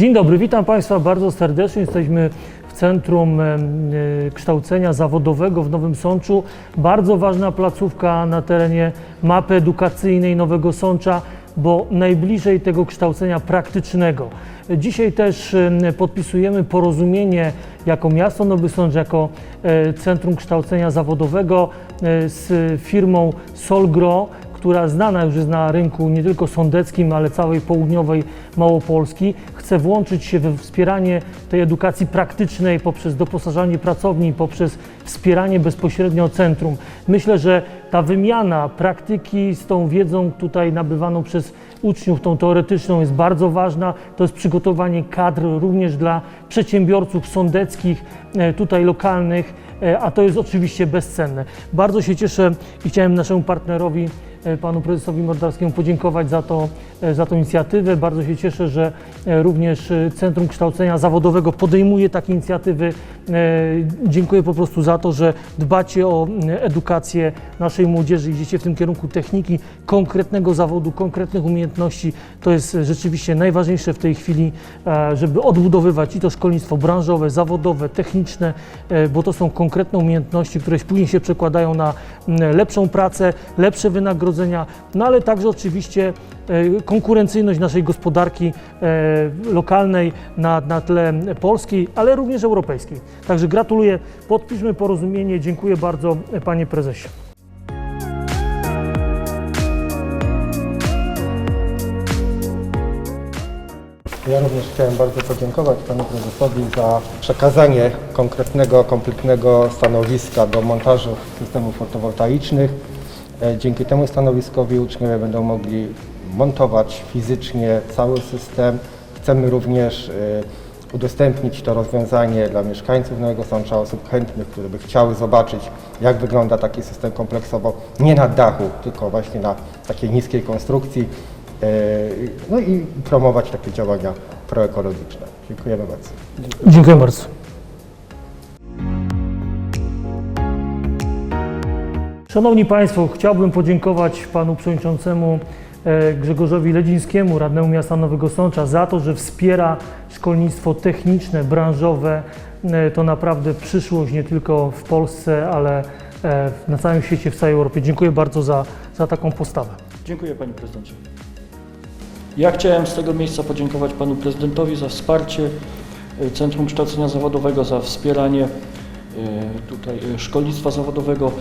Dzień dobry, witam Państwa bardzo serdecznie. Jesteśmy w Centrum e, Kształcenia Zawodowego w Nowym Sączu. Bardzo ważna placówka na terenie mapy edukacyjnej Nowego Sącza, bo najbliżej tego kształcenia praktycznego. Dzisiaj też em, podpisujemy porozumienie jako miasto Nowy Sącz, jako e, Centrum Kształcenia Zawodowego e, z firmą Solgro, która znana już jest na rynku nie tylko sądeckim, ale całej południowej Małopolski. Chce włączyć się we wspieranie tej edukacji praktycznej poprzez doposażanie pracowni, poprzez wspieranie bezpośrednio centrum. Myślę, że ta wymiana praktyki z tą wiedzą tutaj nabywaną przez uczniów, tą teoretyczną jest bardzo ważna. To jest przygotowanie kadr również dla przedsiębiorców sądeckich, e, tutaj lokalnych, e, a to jest oczywiście bezcenne. Bardzo się cieszę i chciałem naszemu partnerowi panu prezesowi Mordarskiemu podziękować za, to, e, za tą inicjatywę. Bardzo się cieszę, że e, również e, Centrum Kształcenia Zawodowego podejmuje takie inicjatywy. E, Dziękuję po prostu za to, że dbacie o edukację naszej młodzieży, idziecie w tym kierunku techniki, konkretnego zawodu, konkretnych umiejętności. To jest e, rzeczywiście najważniejsze w tej chwili, e, żeby odbudowywać i to szkolnictwo branżowe, zawodowe, techniczne, e, bo to są konkretne umiejętności, które później się przekładają na lepszą pracę, lepsze wynagrodzenia, no ale także oczywiście e, konkurencyjność naszej gospodarki e, lokalnej na, na tle polskiej, ale również europejskiej. Także gratuluję, podpiszmy porozumienie. Dziękuję bardzo e, panie prezesie. Ja również chciałem bardzo podziękować panu prezesowi za przekazanie konkretnego, kompletnego stanowiska do montażu systemów fotowoltaicznych. E, Dzięki temu stanowiskowi uczniowie będą mogli montować fizycznie cały system. Chcemy również e, udostępnić to rozwiązanie dla mieszkańców Nowego Sącza, osób chętnych, które by chciały zobaczyć, jak wygląda taki system kompleksowo, nie na dachu, tylko właśnie na takiej niskiej konstrukcji. E, No i promować takie działania proekologiczne. Dziękujemy bardzo. Dziękuję bardzo. Szanowni Państwo, chciałbym podziękować Panu Przewodniczącemu e, Grzegorzowi Ledzińskiemu, radnemu miasta Nowego Sącza, za to, że wspiera szkolnictwo techniczne, branżowe. E, To naprawdę przyszłość nie tylko w Polsce, ale e, na całym świecie, w całej Europie. Dziękuję bardzo za, za taką postawę. Dziękuję Panie Prezydencie. Ja chciałem z tego miejsca podziękować Panu Prezydentowi za wsparcie Centrum Kształcenia Zawodowego, za wspieranie tutaj szkolnictwa zawodowego,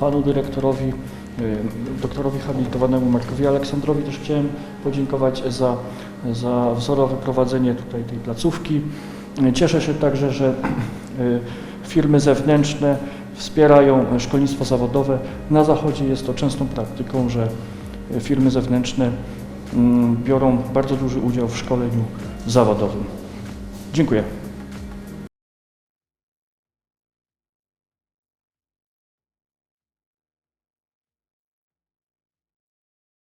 Panu Dyrektorowi, y, doktorowi habilitowanemu Markowi Aleksandrowi też chciałem podziękować za, za wzorowe prowadzenie tutaj tej placówki. Cieszę się także, że y, firmy zewnętrzne wspierają szkolnictwo zawodowe. Na Zachodzie jest to częstą praktyką, że firmy zewnętrzne mm, biorą bardzo duży udział w szkoleniu zawodowym. Dziękuję.